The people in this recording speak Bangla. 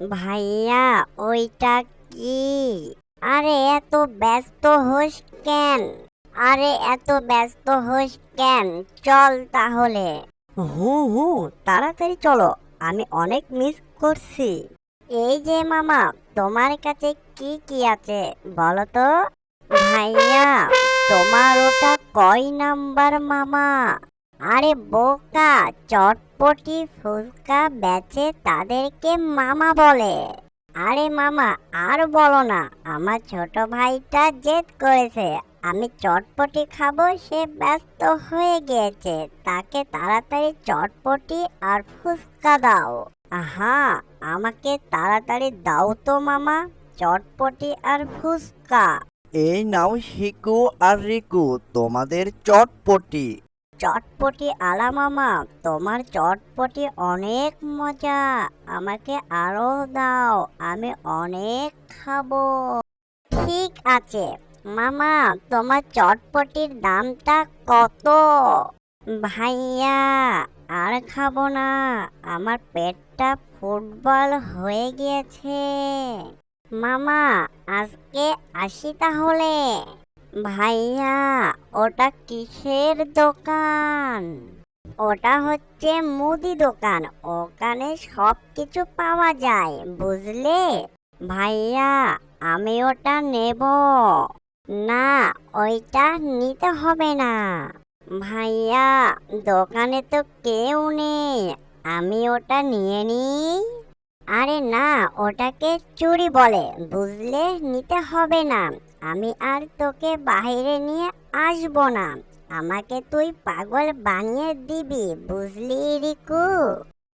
ভাইয়া ওইটা কি? আরে এত ব্যস্ত হোস কেন? আরে এত ব্যস্ত হোস কেন? চল তাহলে। হু হু তাড়াতাড়ি চলো আমি অনেক মিস করছি। এই যে মামা তোমার কাছে কি কি আছে বলো তো? ভাইয়া তোমার ওটা কয় নাম্বার মামা? আরে বোকা, চটপটি ফুচকা বেচে তাদেরকে মামা বলে। আরে মামা, আর বলো না, আমার ছোট ভাইটা জেদ করেছে। আমি চটপটি খাব, সে ব্যস্ত হয়ে গিয়েছে। তাকে তাড়াতাড়ি চটপটি আর ফুচকা দাও। আহা, আমাকে তাড়াতাড়ি দাও তো মামা, চটপটি আর ফুচকা। এই নাও শিকু আর রিকু, তোমাদের চটপটি। চটপটি আলা মামা, তোমার চটপটি অনেক মজা। আমাকে আরও দাও, আমি অনেক খাব। ঠিক আছে, মামা, তোমার চটপটির দামটা কত? ভাইয়া, আর খাব না, আমার পেটটা ফুটবল হয়ে গিয়েছে। মামা, আজকে আসি তাহলে। ভাইয়া, ওটা কিসের দোকান? ওটা হচ্ছে মুদি দোকান। ওখানে সব কিছু পাওয়া যায়, বুঝলে? ভাইয়া, আমি ওটা নেব। না, ওইটা নিতে হবে না। ভাইয়া, দোকানে তো কেউ নেই। আমি ওটা নিয়ে নিই। আরে না, ওটাকে চুরি বলে। বুঝলে, নিতে হবে না। আমি আর তোকে বাহিরে নিয়ে আসব না। আমাকে তুই পাগল বানিয়ে দিবি, বুঝলি, রিকু?